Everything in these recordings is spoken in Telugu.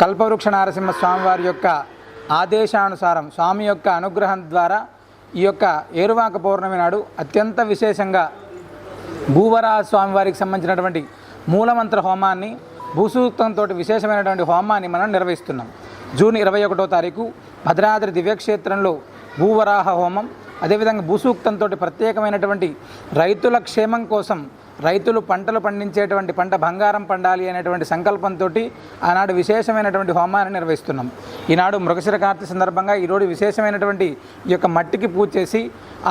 కల్పవృక్ష నారసింహ స్వామి వారి యొక్క ఆదేశానుసారం స్వామి యొక్క అనుగ్రహం ద్వారా ఈ యొక్క ఏరువాక పౌర్ణమి నాడు అత్యంత విశేషంగా భూవరాహ స్వామివారికి సంబంధించినటువంటి మూలమంత్ర హోమాన్ని భూసూక్తంతో విశేషమైనటువంటి హోమాన్ని మనం నిర్వహిస్తున్నాం. జూన్ ఇరవై ఒకటో తారీఖు భద్రాద్రి దివ్యక్షేత్రంలో భూవరాహ హోమం అదేవిధంగా భూసూక్తంతో ప్రత్యేకమైనటువంటి రైతుల క్షేమం కోసం రైతులు పంటలు పండించేటువంటి పంట బంగారం పండాలి అనేటువంటి సంకల్పంతో ఆనాడు విశేషమైనటువంటి హోమాన్ని నిర్వహిస్తున్నాం. ఈనాడు మృగశిర కార్తె సందర్భంగా ఈరోజు విశేషమైనటువంటి ఈ యొక్క మట్టికి పూజ చేసి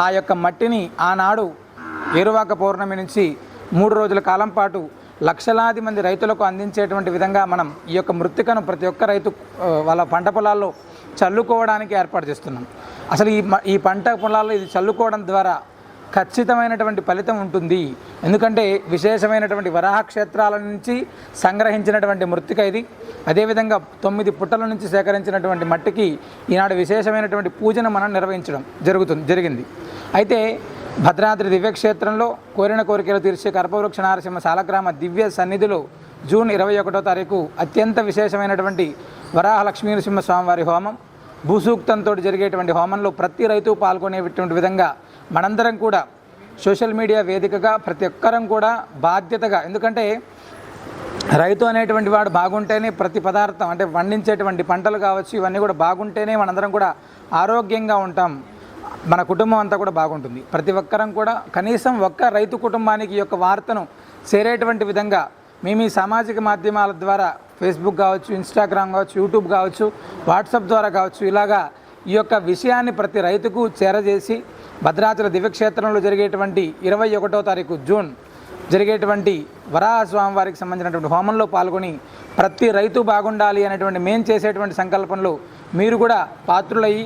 ఆ యొక్క మట్టిని ఆనాడు ఏరువాక పౌర్ణమి నుంచి మూడు రోజుల కాలం పాటు లక్షలాది మంది రైతులకు అందించేటువంటి విధంగా మనం ఈ యొక్క మృతికను ప్రతి ఒక్క రైతు వాళ్ళ పంట పొలాల్లో చల్లుకోవడానికి ఏర్పాటు చేస్తున్నాం. అసలు ఈ మ- ఈ పంట పొలాల్లో ఇది చల్లుకోవడం ద్వారా ఖచ్చితమైనటువంటి ఫలితం ఉంటుంది. ఎందుకంటే విశేషమైనటువంటి వరాహ క్షేత్రాల నుంచి సంగ్రహించినటువంటి మృతిక ఇది. అదేవిధంగా తొమ్మిది పుట్టల నుంచి సేకరించినటువంటి మట్టికి ఈనాడు విశేషమైనటువంటి పూజను మనం నిర్వహించడం జరుగుతుంది జరిగింది. అయితే భద్రాద్రి దివ్యక్షేత్రంలో కోరిన కోరికలు తీర్చే కర్పవృక్ష నారసింహ సాలగ్రామ దివ్య సన్నిధిలో జూన్ ఇరవై ఒకటో తారీఖు అత్యంత విశేషమైనటువంటి వరాహ లక్ష్మీనరసింహ స్వామివారి హోమం. భూసూక్తంతో జరిగేటువంటి హోమంలో ప్రతి రైతు పాల్గొనేటువంటి విధంగా మనందరం కూడా సోషల్ మీడియా వేదికగా ప్రతి ఒక్కరం కూడా బాధ్యతగా ఎందుకంటే రైతు అనేటువంటి వాడు బాగుంటేనే ప్రతి పదార్థం అంటే పండించేటువంటి పంటలు కావచ్చు ఇవన్నీ కూడా బాగుంటేనే మనందరం కూడా ఆరోగ్యంగా ఉంటాం. మన కుటుంబం అంతా కూడా బాగుంటుంది. ప్రతి ఒక్కరం కూడా కనీసం ఒక్క రైతు కుటుంబానికి ఈ యొక్క వార్తను చేరేటువంటి విధంగా మేము ఈ సామాజిక మాధ్యమాల ద్వారా ఫేస్బుక్ కావచ్చు ఇన్స్టాగ్రామ్ కావచ్చు యూట్యూబ్ కావచ్చు వాట్సాప్ ద్వారా కావచ్చు ఇలాగా ఈ యొక్క విషయాన్ని ప్రతి రైతుకు చేరజేసి భద్రాచల దివ్యక్షేత్రంలో జరిగేటువంటి ఇరవై ఒకటో తారీఖు జూన్ జరిగేటువంటి వరాహ స్వామి వారికి సంబంధించినటువంటి హోమంలో పాల్గొని ప్రతి రైతు బాగుండాలి అనేటువంటి మేం చేసేటువంటి సంకల్పంలో మీరు కూడా పాత్రులయ్యి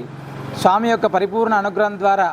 స్వామి యొక్క పరిపూర్ణ అనుగ్రహం ద్వారా